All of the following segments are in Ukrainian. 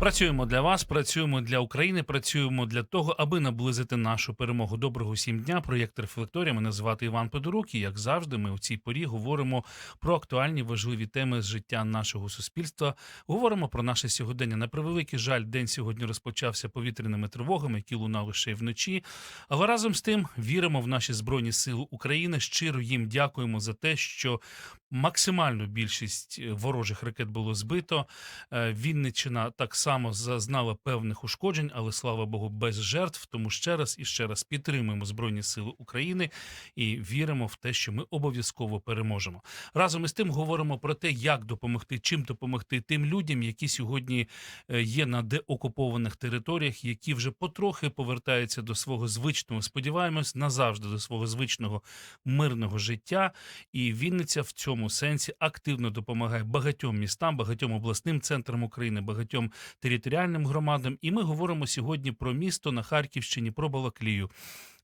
Працюємо для вас, працюємо для України, працюємо для того, аби наблизити нашу перемогу. Доброго всім дня. Проєкт Рефлекторія. Мене звати Іван Подорук. І як завжди, ми у цій порі говоримо про актуальні важливі теми з життя нашого суспільства. Говоримо про наше сьогодення. На превеликий жаль, день сьогодні розпочався повітряними тривогами, які лунали ще й вночі. Але разом з тим віримо в наші збройні сили України. Щиро їм дякуємо за те, що максимальну більшість ворожих ракет було збито. Е, Вінниччина так само зазнала певних ушкоджень, але слава Богу, без жертв. Тому ще раз і ще раз підтримуємо Збройні Сили України і віримо в те, що ми обов'язково переможемо. Разом із тим говоримо про те, як допомогти, чим допомогти тим людям, які сьогодні е, є на деокупованих територіях, які вже потрохи повертаються до свого звичного, сподіваємось, назавжди до свого звичного мирного життя. І Вінниця в цьому сенсі активно допомагає багатьом містам, багатьом обласним центрам України, багатьом територіальним громадам. І ми говоримо сьогодні про місто на Харківщині, про Балаклію.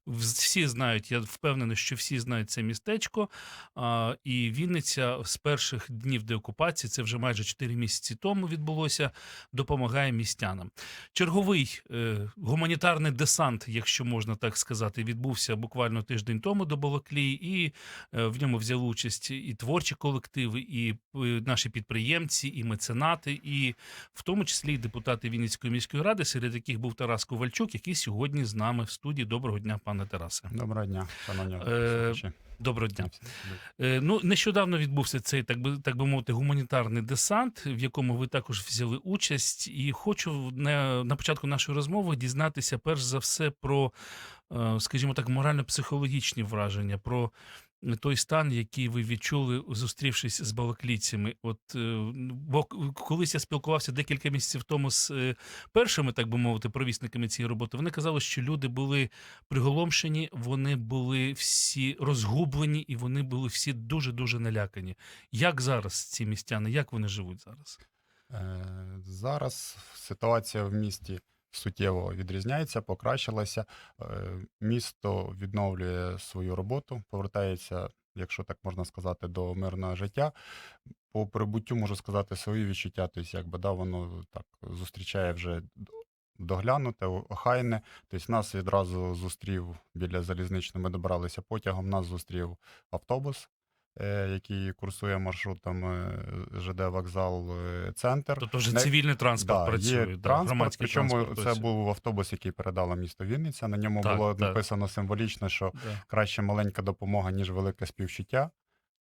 Всі знають, я впевнений, що всі знають це містечко. І Вінниця з перших днів деокупації, це вже майже 4 місяці тому відбулося, допомагає містянам. Черговий е, гуманітарний десант, якщо можна так сказати, відбувся буквально тиждень тому до Балаклії, і е, в ньому взяли участь і творчі колективи, і е, наші підприємці, і меценати, і в тому числі і депутати Вінницької міської ради, серед яких був Тарас Ковальчук, який сьогодні з нами в студії. Доброго дня, пане Тарасе. Доброго дня, шановні Е. Доброго дня. Е, Ну, нещодавно відбувся цей, так би так би мовити, гуманітарний десант, в якому ви також взяли участь. І хочу на, на початку нашої розмови дізнатися перш за все про, е, скажімо так, морально-психологічні враження, про той стан, який ви відчули, зустрівшись з балаклійцями. От е, бо колись я спілкувався декілька місяців тому з е, першими, так би мовити, провісниками цієї роботи. Вони казали, що люди були приголомшені, вони були всі розгублені і вони були всі дуже дуже налякані. Як зараз ці містяни, як вони живуть зараз? Е, Зараз ситуація в місті суттєво відрізняється, покращилася. Е, Місто відновлює свою роботу, повертається, якщо так можна сказати, до мирного життя. По прибуттю можу сказати свої відчуття. Тобто, якби да, воно так зустрічає вже доглянуте, охайне. Тобто нас відразу зустрів біля залізничного, ми добралися потягом, нас зустрів автобус. Е, Який курсує маршрутом е, ЖД вокзал е, центр. Тобто вже Не- цивільний транспорт Да, працює, є да, транспорт, причому транспорт це працює. був автобус, який передала місто Вінниця. На ньому Так, було так. написано символічно, що Да. краще маленька допомога, ніж велике співчуття.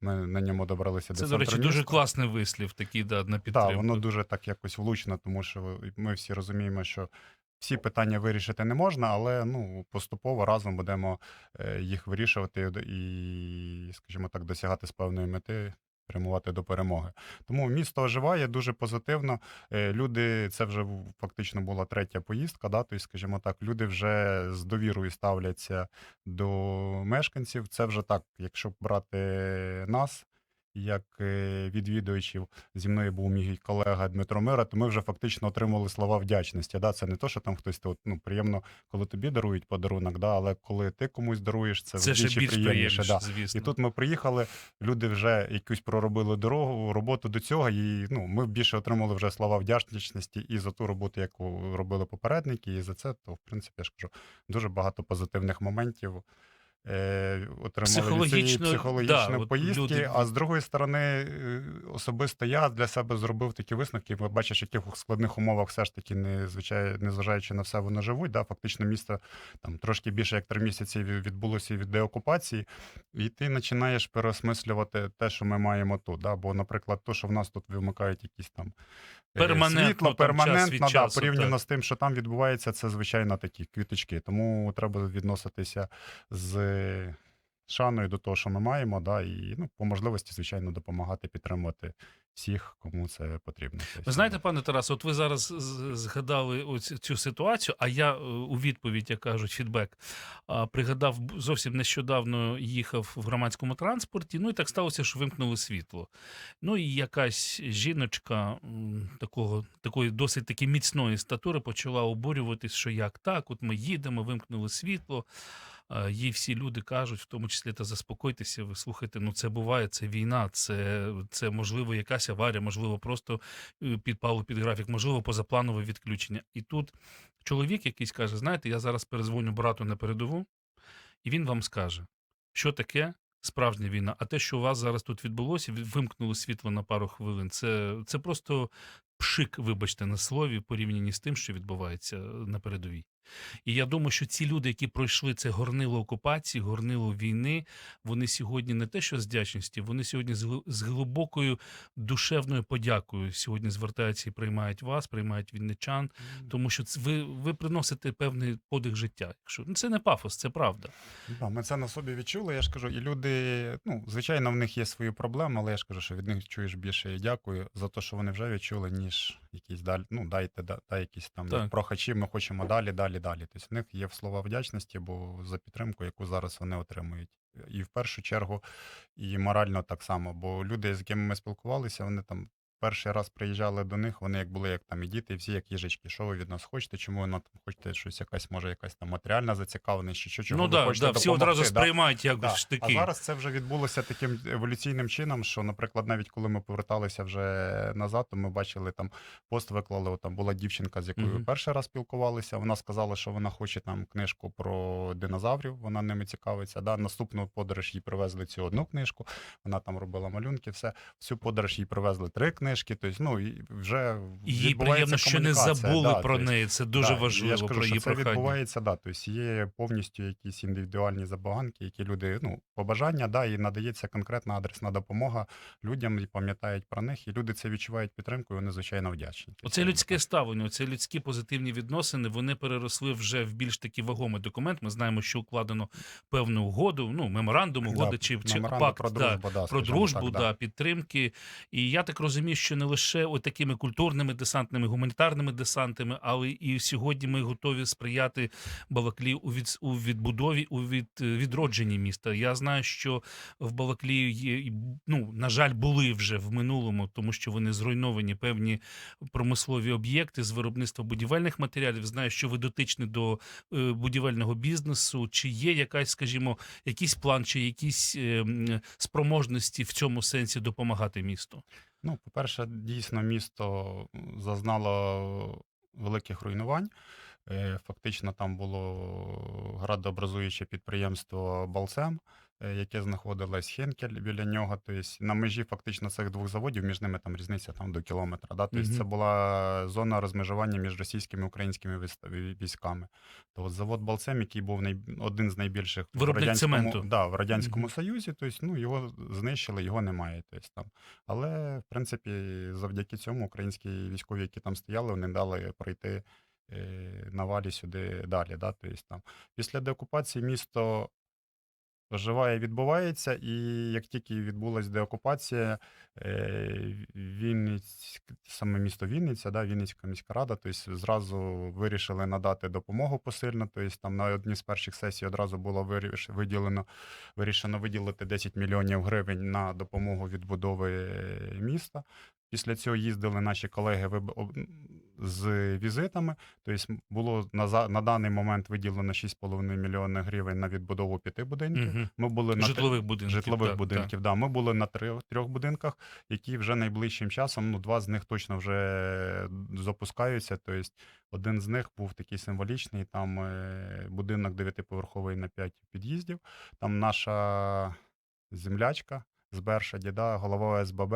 Ми на ньому добралися Це, до до речі, дуже класний вислів, такий да, на підтримку. Так, воно дуже так якось влучно, тому що ми всі розуміємо, що всі питання вирішити не можна, але ну поступово разом будемо е, їх вирішувати і, скажімо так, досягати з певної мети. Прямувати до перемоги. Тому місто оживає дуже позитивно. Е, Люди, це вже фактично була третя поїздка, да, тобто, скажімо так, люди вже з довірою ставляться до мешканців. Це вже так, якщо брати нас, як е, відвідувачів, зі мною був мій колега Дмитро Мира, то ми вже фактично отримали слова вдячності. Да? Це не то, що там хтось от, ну, приємно, коли тобі дарують подарунок, да? але коли ти комусь даруєш, це, Це ще більш приємніше. приємніше, Да. звісно. І тут ми приїхали, люди вже якусь проробили дорогу, роботу до цього, і ну, ми більше отримали вже слова вдячності і за ту роботу, яку робили попередники, і за це, то, в принципі, я ж кажу, дуже багато позитивних моментів. Е, отримали цієї Психологічно, психологічної да, от поїздки. люди- А з другої сторони, е, особисто я для себе зробив такі висновки. Ви бачиш, в яких складних умовах все ж таки, незвичай, незважаючи на все, вони живуть. Да? Фактично, місто там трошки більше як три місяці ві- відбулося від деокупації, і ти починаєш переосмислювати те, що ми маємо тут. Да? Бо, наприклад, то, що в нас тут вимикають якісь там Перманентно, світло, перманентно, да, порівняно так. з тим, що там відбувається, це звичайно такі квіточки. Тому треба відноситися з шаною до того, що ми маємо, да, і ну, по можливості, звичайно, допомагати підтримувати всіх, кому це потрібно. Ви знаєте, пане Тарас, от ви зараз згадали оць- цю ситуацію, а я е, у відповідь, як кажуть, фідбек, пригадав, зовсім нещодавно їхав в громадському транспорті. Ну і так сталося, що вимкнули світло. Ну і якась жіночка такого, такої досить таки міцної статури почала обурюватись, що як так, от ми їдемо, вимкнули світло. А, Їй всі люди кажуть, в тому числі та заспокойтеся, ви слухайте, ну це буває, це війна, це, це можливо якась аварія, можливо, просто е, підпало під графік, можливо, позапланове відключення. І тут чоловік якийсь каже: знаєте, я зараз перезвоню брату на передову, і він вам скаже, що таке справжня війна. А те, що у вас зараз тут відбулося, ви- вимкнули світло на пару хвилин. Це, це просто пшик, вибачте, на слові, порівняні з тим, що відбувається на передовій. І я думаю, що ці люди, які пройшли це горнило окупації, горнило війни, вони сьогодні не те, що з вдячності, вони сьогодні з гл- глибокою душевною подякою сьогодні звертаються і приймають вас, приймають вінничан, тому що ви, ви приносите певний подих життя. Якщо ну це не пафос, це правда. Да, ми це на собі відчули. Я ж кажу, і люди, ну, звичайно, в них є свої проблеми, але я ж кажу, що від них чуєш більше і дякую за те, що вони вже відчули, ніж якісь далі. Ну, дайте, да, якісь там Так. прохачі, ми хочемо далі, далі, далі. Тобто в них є слова вдячності, бо за підтримку, яку зараз вони отримують. І в першу чергу, і морально так само. Бо люди, з якими ми спілкувалися, вони там. Перший раз приїжджали до них, вони як були, як там і діти, і всі як їжачки. Що ви від нас хочете? Чому ви нам там хочете щось якась, може, якась там матеріальна зацікавленість, чи що чого ну ви да, хочете да, всі допомогти, одразу да? сприймають як Да. штики. А зараз це вже відбулося таким еволюційним чином, що, наприклад, навіть коли ми поверталися вже назад, то ми бачили там пост виклали. Там була дівчинка, з якою Мгм. перший раз спілкувалися. Вона сказала, що вона хоче там книжку про динозаврів. Вона ними цікавиться. Да? Наступну подорож їй привезли цю одну книжку. Вона там робила малюнки. Все всю подорож їй привезли три книжки. Тобто, ну вже їй приємно, що не забули да, про тобто, неї. Це дуже Да, важливо Я ж кажу, про що її це прохання. відбувається, да. Тобто є повністю якісь індивідуальні забаганки, які люди, ну, побажання, да, і надається конкретна адресна допомога людям і пам'ятають про них, і люди це відчувають підтримку, і вони звичайно вдячні. Оце Це людське ставлення, оце людські позитивні відносини. Вони переросли вже в більш такий вагомий документ. Ми знаємо, що укладено певну угоду, ну меморандум, угода Да, чи, чи пакт про дружбу, да, про дружбу, так, да, підтримки. І я так розумію, що не лише от такими культурними десантними, гуманітарними десантами, але і сьогодні ми готові сприяти Балаклії у від у відбудові, у від відродженні міста. Я знаю, що в Балаклії є ну на жаль, були вже в минулому, тому що вони зруйновані певні промислові об'єкти з виробництва будівельних матеріалів. Знаю, що ви дотичні до е, будівельного бізнесу. Чи є якась, скажімо, якийсь план, чи якісь е, спроможності в цьому сенсі допомагати місту? Ну, по-перше, дійсно, місто зазнало великих руйнувань. Е, Фактично, там було градообразуюче підприємство Балсем, яке знаходилось Хенкель біля нього. Тобто на межі фактично цих двох заводів, між ними там різниця там, до кілометра. Да? Тобто це була зона розмежування між російськими і українськими військами. То от завод Балсем, який був най... один з найбільших в радянському, цементу. да, в радянському. Союзі, тобто, ну, його знищили, його немає. Тобто, там. Але, в принципі, завдяки цьому українські військові, які там стояли, вони дали пройти е, навалі сюди далі. Да? Тобто, там. Після деокупації місто оживає, відбувається, і як тільки відбулася деокупація, е, Вінниць, саме місто Вінниця, да, Вінницька міська рада, тобто зразу вирішили надати допомогу посильно. Тобто там на одній з перших сесій одразу було виділено, вирішено виділити 10 мільйонів гривень на допомогу відбудови міста. Після цього їздили наші колеги з візитами. Тобто було на, на даний момент виділено 6,5 мільйони гривень на відбудову п'яти будинків. Угу. Ми були на Житлових будинків. житлових так, будинків. Да. Ми були на трьох, трьох будинках, які вже найближчим часом, ну, два з них точно вже запускаються. Тобто один з них був такий символічний, там е, будинок дев'ятиповерховий на п'ять під'їздів. Там наша землячка з Берша, діда, голова ОСББ.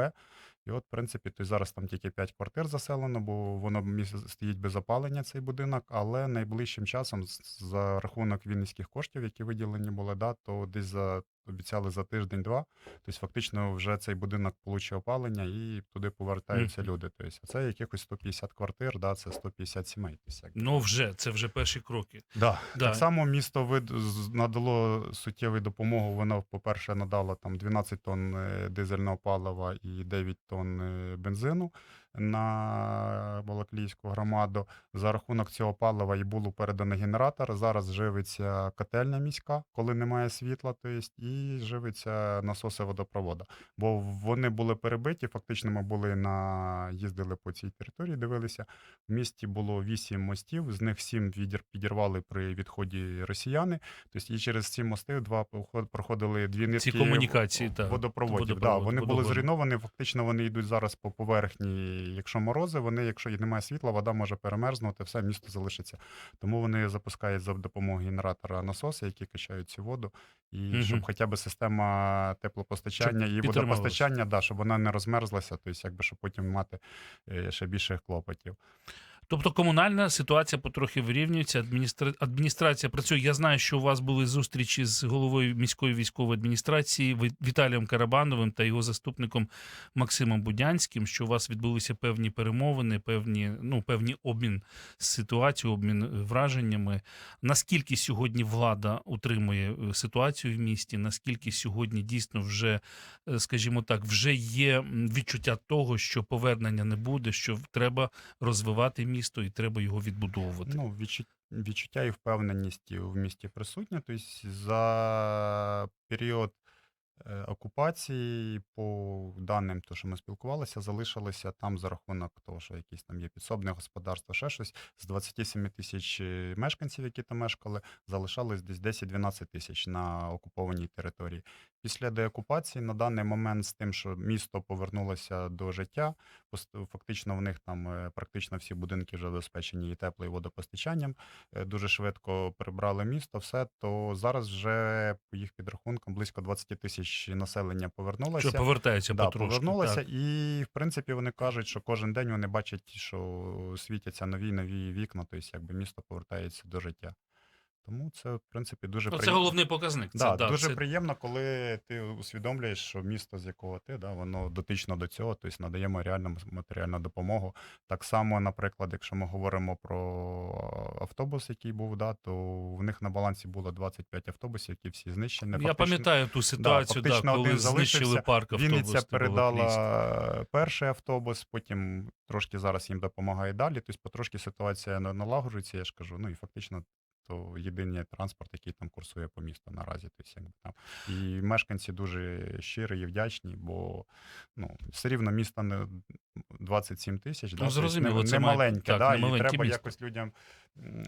І от, в принципі, то зараз там тільки 5 квартир заселено, бо воно стоїть без опалення, цей будинок, але найближчим часом за рахунок вінницьких коштів, які виділені були, да, то десь за обіцяли за тиждень-два. Тобто, фактично, вже цей будинок получив опалення і туди повертаються Мгм. люди. Тобто, це якихось 150 квартир, да, це 150 сімей. Ну вже це вже перші кроки. Да. Да. Так само місто вид... надало суттєву допомогу. Воно, по-перше, надало там 12 тонн е, дизельного палива і 9 тонн е, бензину на Балаклійську громаду. За рахунок цього палива і було передано генератор. Зараз живиться котельня міська, коли немає світла, то є, і живиться насоси водопроводу. Бо вони були перебиті. Фактично, ми були на їздили по цій території, дивилися. В місті було 8 мостів, з них 7 відір... підірвали при відході росіяни. Тобто і через ці мости два проход- проходили дві нитки комунікації, так, водопроводів. Да, водопровод, вони були зруйновані. Фактично вони йдуть зараз по поверхні. Якщо морози, вони, якщо немає світла, вода може перемерзнути, все місто залишиться. Тому вони запускають за допомогою генератора насоси, які качають цю воду, і угу. щоб хоча б система теплопостачання Щоб і водопостачання, да, щоб вона не розмерзлася, тобто, якби щоб потім мати е, ще більше клопотів. Тобто комунальна ситуація потрохи вирівнюється. Адміністра... Адміністрація працює. Я знаю, що у вас були зустрічі з головою міської військової адміністрації Віталієм Карабановим та його заступником Максимом Будянським. Що у вас відбулися певні перемовини, певні ну певні обмін ситуацією, обмін е, враженнями. Наскільки сьогодні влада утримує е, ситуацію в місті? Наскільки сьогодні дійсно вже, е, скажімо так, вже є відчуття того, що повернення не буде, що треба розвивати місто і треба його відбудовувати. Ну, відчут... відчуття і впевненість в місті присутня. Тобто за період е, окупації, по даним, то, що ми спілкувалися, залишилося там за рахунок того, що якісь там є підсобне господарство, ще щось. З 27 тисяч е, мешканців, які там мешкали, залишалось десь 10-12 тисяч на окупованій території. Після деокупації на даний момент з тим, що місто повернулося до життя, фактично в них там е, практично всі будинки вже забезпечені і тепло, і водопостачанням. е, Дуже швидко прибрали місто, все то зараз вже по їх підрахункам близько 20 тисяч населення повернулося. Що повертаються Да, потрошки. повернулося, так. і в принципі вони кажуть, що кожен день вони бачать, що світяться нові нові вікна, тобто якби місто повертається до життя. Тому це, в принципі, дуже Ну, це головний показник. Це, Да, да, дуже це... приємно, коли ти усвідомлюєш, що місто, з якого ти, да, воно дотично до цього, тобто надаємо реальну матеріальну допомогу. Так само, наприклад, якщо ми говоримо про автобус, який був, да, то в них на балансі було 25 автобусів, які всі знищені. Я пам'ятаю ту ситуацію, да, фактично коли один знищили парк автобус. Вінниця це передала перший автобус, потім трошки зараз їм допомагає далі. Тобто потрошки ситуація на- налагоджується, я ж кажу. Ну і фактично то єдиний транспорт, який там курсує по місту наразі. Тобто, якби там. І мешканці дуже щирі і вдячні, бо ну, все рівно місто не 27 тисяч, да, Ну, зрозуміло, тобто це не, маленьке, так, да, не і треба місто. якось людям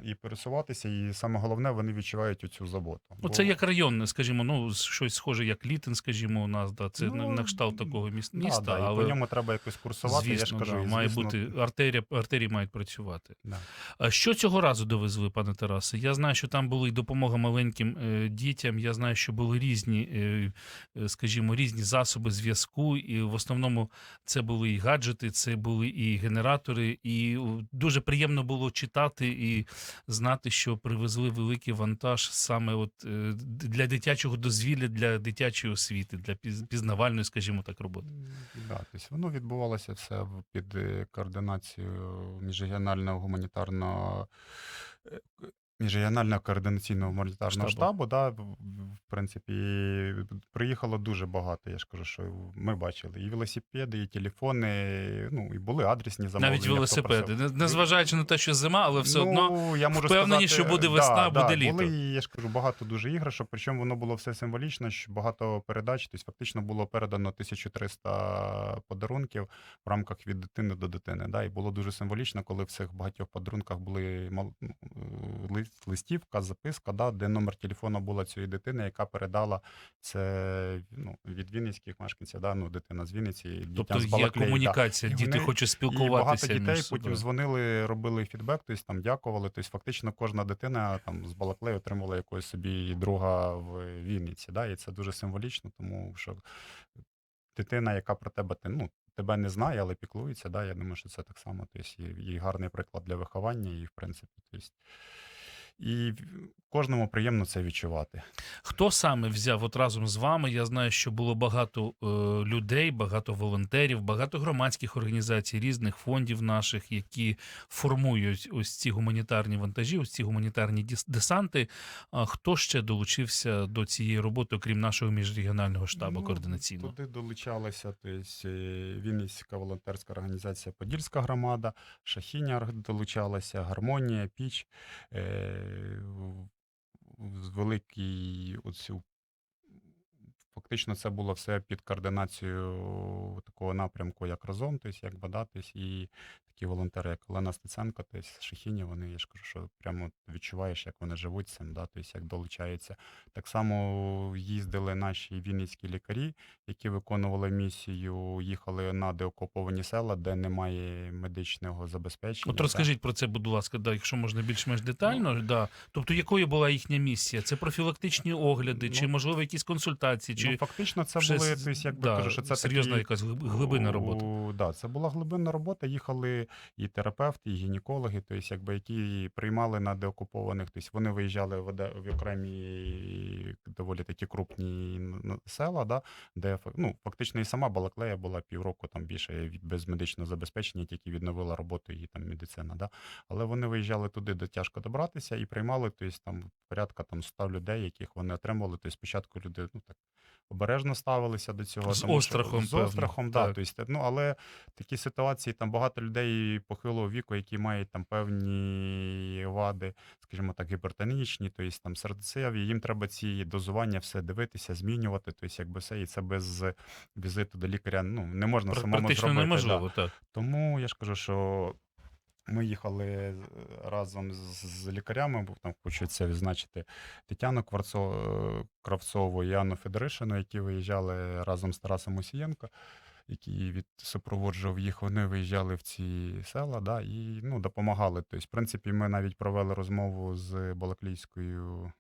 і пересуватися, і саме головне, вони відчувають оцю заботу. Ну, Бо- це як районне, скажімо, ну щось схоже, як Літин, скажімо, у нас, да, це Ну, на кшталт такого міс- Да, міста, да, і по ньому треба якось курсувати. я ж кажу, да, і, має бути артерія, артерії мають працювати. Да. А що цього разу довезли, пане Тарасе? Я знаю, що там була і допомога маленьким е, дітям. Я знаю, що були різні, е, е, скажімо, різні засоби зв'язку, і в основному це були і гаджети, це були і генератори. І дуже приємно було читати і знати, що привезли великий вантаж саме от для дитячого дозвілля, для дитячої освіти, для піз- пізнавальної, скажімо так, роботи. Да, тобто воно відбувалося все під координацією міжрегіонального гуманітарного міжрегіонального координаційного гуманітарного Штабу. штабу. Да, в, в принципі, і приїхало дуже багато. Я ж кажу, що ми бачили і велосипеди, і телефони, ну і були адресні замовлення. Навіть велосипеди. Не- Незважаючи на те, що зима, але все ну, одно я можу впевнені, сказати, що буде весна, да, буде літо. Були, я ж кажу, багато дуже іграшок, причому воно було все символічно, що багато передач, тобто фактично було передано 1300 подарунків в рамках від дитини до дитини. Да, і було дуже символічно, коли в цих багатьох подарунках були мал- ну, е, ли- листівка, записка, да, де номер телефону була цієї дитини, яка передала це ну, від вінницьких мешканців, да, ну, дитина з Вінниці, Тобто з є Балаклеї, да. комунікація, І діти вони- хочуть І спілкуватися. багато дітей між потім собою. дзвонили, робили фідбек, тобто там дякували. Тобто, фактично кожна дитина там з Балаклеї отримала якогось собі друга в Вінниці. Да? І це дуже символічно, тому що дитина, яка про тебе ну, тебе не знає, але піклується, да? я думаю, що це так само. Тобто, і, і гарний приклад для виховання, і в принципі, тобто, і кожному приємно це відчувати. Хто саме взяв от разом з вами? Я знаю, що було багато е, людей, багато волонтерів, багато громадських організацій, різних фондів наших, які формують ось ці гуманітарні вантажі, ось ці гуманітарні десанти. А хто ще долучився до цієї роботи, окрім нашого міжрегіонального штабу Ну, координаційного? Туди долучалася тобто, е, Вінницька волонтерська організація Подільська громада, Шахіня долучалася, Гармонія, Піч. Е, великий оцю Фактично, це було все під координацією такого напрямку, як разом, тобто як бадатись, і такі волонтери, як Олена Стеценко, тобто Шахіні, вони, я ж кажу, що прямо відчуваєш, як вони живуть цим, да, тобто як долучаються. Так само їздили наші вінницькі лікарі, які виконували місію, їхали на деокуповані села, де немає медичного забезпечення. От розкажіть про це, будь ласка, да, якщо можна більш-менш детально. да. Тобто, якою була їхня місія? Це профілактичні огляди, чи Ну, можливо якісь консультації, чи Ну, фактично, це вже були, с- тобто, як да, кажу, що це серйозна такі, якась глиб- глибинна робота. Да, це була глибинна робота. Їхали і терапевти, і гінекологи, тобто, якби, які приймали на деокупованих. Тобто вони виїжджали в, окремі доволі такі крупні села, да, де ну, фактично і сама Балаклея була півроку там більше без медичного забезпечення, тільки відновила роботу її там медицина. Да. Але вони виїжджали туди, де тяжко добратися, і приймали тобто, там, порядка там, 100 людей, яких вони отримували. Тобто, спочатку люди ну, так, обережно ставилися до цього. З тому що- острахом, З певно, острахом, да, так. тобто, ну, але такі ситуації, там багато людей похилого віку, які мають там певні вади, скажімо так, гіпертонічні, тобто там серцеві, їм треба ці дозування все дивитися, змінювати, тобто якби все, і це без візиту до лікаря ну, не можна Пр- самому практично зробити. Да. неможливо, так. Тому я ж кажу, що ми їхали разом з, лікарями, бо там це відзначити Тетяну е, Кравцову і Анну Федоришину, які виїжджали разом з Тарасом Усієнко, який від супроводжував їх. Вони виїжджали в ці села, да, і ну, допомагали. Тобто, в принципі, ми навіть провели розмову з Балаклійською.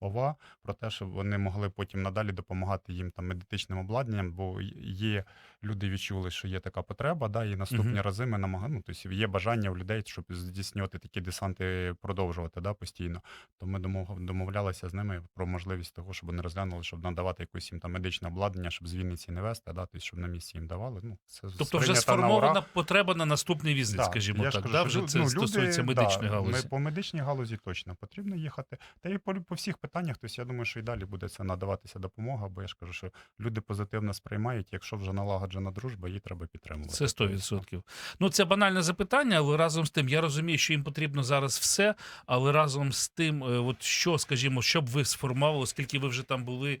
ОВА про те, щоб вони могли потім надалі допомагати їм там медичним обладнанням, бо є люди відчули, що є така потреба, да, і наступні Мгм. рази ми намагаємо, тобто є бажання у людей, щоб здійснювати такі десанти продовжувати да, постійно. То ми домов- домовлялися з ними про можливість того, щоб вони розглянули, щоб надавати якусь їм там медичне обладнання, щоб з Вінниці не вести, да, тобто, щоб на місці їм давали. Ну, це Тобто вже сприйнято на сформована потреба на наступний візит, Да, скажімо так. кажу, да, вже лю- це ну, стосується люди, медичної да, галузі. Ми по медичній галузі точно потрібно їхати. Та і по, по всіх питаннях, тобто я думаю, що і далі буде це надаватися допомога, бо я ж кажу, що люди позитивно сприймають, якщо вже налагоджена дружба, її треба підтримувати. Це 100%. Ну, це банальне запитання, але разом з тим, я розумію, що їм потрібно зараз все, але разом з тим, е, от що, скажімо, що б ви сформували, оскільки ви вже там були,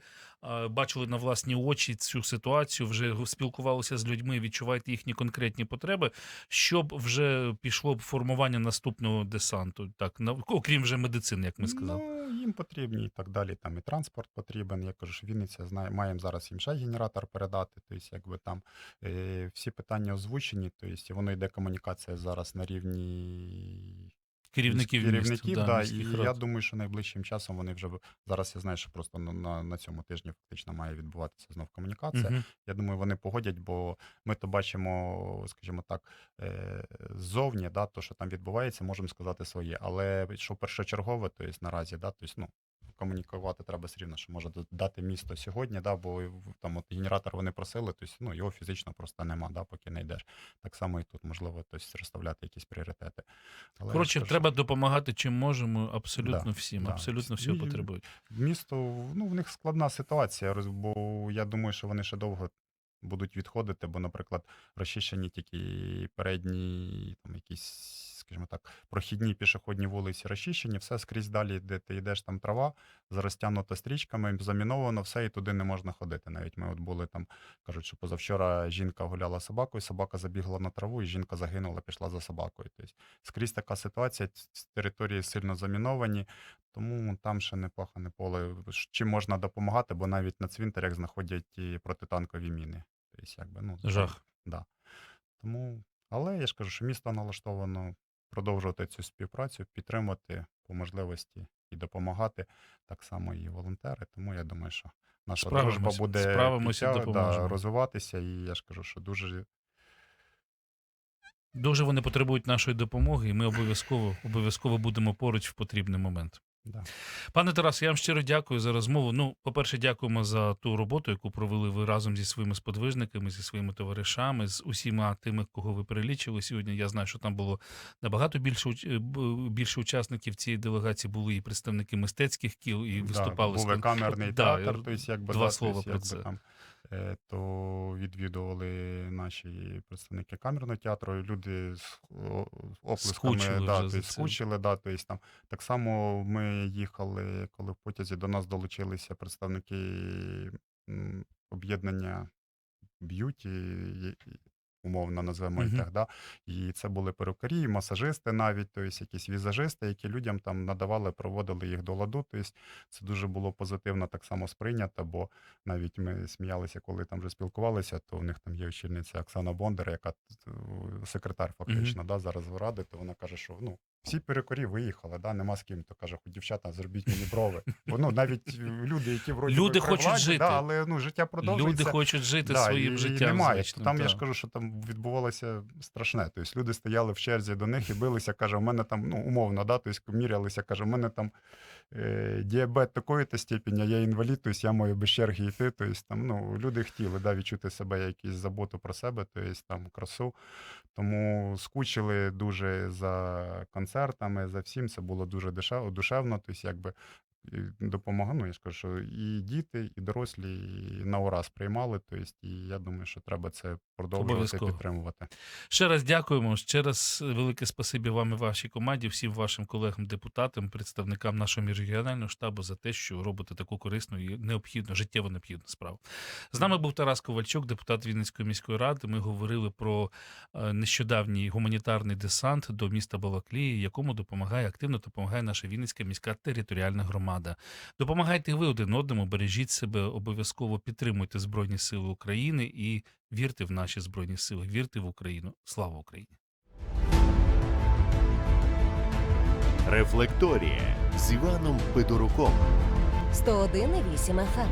бачили на власні очі цю ситуацію, вже спілкувалися з людьми, відчуваєте їхні конкретні потреби, щоб вже пішло б формування наступного десанту, так, на- окрім вже медицини, як ми сказали. Ну, їм потрібні і так далі. Там і транспорт потрібен. Я кажу, що Вінниця знає, маємо зараз їм ще генератор передати. Тобто, якби там е, всі питання озвучені, тобто воно йде комунікація зараз на рівні Керівників, керівників міст, да, да, міських і рад. я думаю, що найближчим часом вони вже зараз. Я знаю, що просто на, на, на цьому тижні фактично має відбуватися знов комунікація. Угу. Я думаю, вони погодять, бо ми то бачимо, скажімо так, е, ззовні, да, то, що там відбувається, можемо сказати своє. Але що першочергове, то є наразі, да, то є, ну, комунікувати треба все рівно, що може дати місто сьогодні, да, бо там от генератор вони просили, тобто, ну, його фізично просто нема, да, поки не йдеш. Так само і тут можливо тобто, розставляти якісь пріоритети. Але Коротше, треба допомагати чим можемо абсолютно Да, всім, да. абсолютно всього І- потребують. Місто, ну, в них складна ситуація, бо я думаю, що вони ще довго будуть відходити, бо, наприклад, розчищені тільки передні, там якісь, скажімо так, прохідні пішохідні вулиці розчищені, все скрізь далі, де ти йдеш, там трава, розтягнута стрічками, заміновано все, і туди не можна ходити. Навіть ми от були там, кажуть, що позавчора жінка гуляла з собакою, собака забігла на траву, і жінка загинула, пішла за собакою. Тобто скрізь така ситуація, території сильно заміновані, тому там ще не пахане поле. Чим можна допомагати, бо навіть на цвинтарях знаходять і протитанкові міни. Тобто, якби, ну, Жах. Да. Тому, але я ж кажу, що місто налаштовано продовжувати цю співпрацю, підтримувати по можливості і допомагати так само і волонтери. Тому я думаю, що наша дружба буде справимося, да, розвиватися. І я ж кажу, що дуже Дуже вони потребують нашої допомоги, і ми обов'язково обов'язково будемо поруч в потрібний момент. Да. Пане Тарас, я вам щиро дякую за розмову. Ну, по-перше, дякуємо за ту роботу, яку провели ви разом зі своїми сподвижниками, зі своїми товаришами, з усіма тими, кого ви перелічили сьогодні. Я знаю, що там було набагато більше е, більше учасників цієї делегації. Були і представники мистецьких кіл, і виступали да, і камерний Да, театр, тобто, якби, два слова про це. Там, то відвідували наші представники камерного театру, і люди з оплесками Скучили да, вже за скучили, да, тобто, там. Так само ми їхали, коли в потязі до нас долучилися представники об'єднання б'юті, умовно назвемо їх так, да? і це були перукарі, масажисти навіть, тобто якісь візажисти, які людям там надавали, проводили їх до ладу. Тобто це дуже було позитивно так само сприйнято, бо навіть ми сміялися, коли там вже спілкувалися, то в них там є очільниця Оксана Бондар, яка е, секретар фактично да, зараз в ради, то вона каже, що ну. Всі перукарі виїхали, да, нема з ким. То каже, «Хоч, дівчата, зробіть мені брови. Бо ну, навіть е, люди, які вроді Люди хочуть владі, жити. Да, але ну, життя продовжується. Люди хочуть жити Да, своїм і, і життям. немає. звичним, там я ж кажу, що там відбувалося страшне. Тобто люди стояли в черзі до них і билися, каже, у мене там, ну, умовно, да, тобто мірялися, каже, у мене там е, діабет такої-то степені, я інвалід, тобто я маю без черги йти. Тобто там, ну, люди хотіли да, відчути себе якісь заботу про себе, тобто там красу. Тому скучили дуже за концертами, за всім. Це було дуже душевно. Тобто, якби допомога, ну я ж кажу, що і діти, і дорослі і на ураз приймали. Тобто, і я думаю, що треба це продовжувати підтримувати. Ще раз дякуємо. Ще раз велике спасибі вам і вашій команді, всім вашим колегам, депутатам, представникам нашого міжрегіонального штабу за те, що робите таку корисну і необхідну, життєво необхідну справу. З нами був Тарас Ковальчук, депутат Вінницької міської ради. Ми говорили про е, нещодавній гуманітарний десант до міста Балаклії, якому допомагає активно допомагає наша Вінницька міська територіальна громада. Допомагайте ви один одному, бережіть себе, обов'язково підтримуйте Збройні Сили України і вірте в наші збройні сили, вірте в Україну. Слава Україні! Рефлекторія з Іваном Федоруком. 101,8 FM.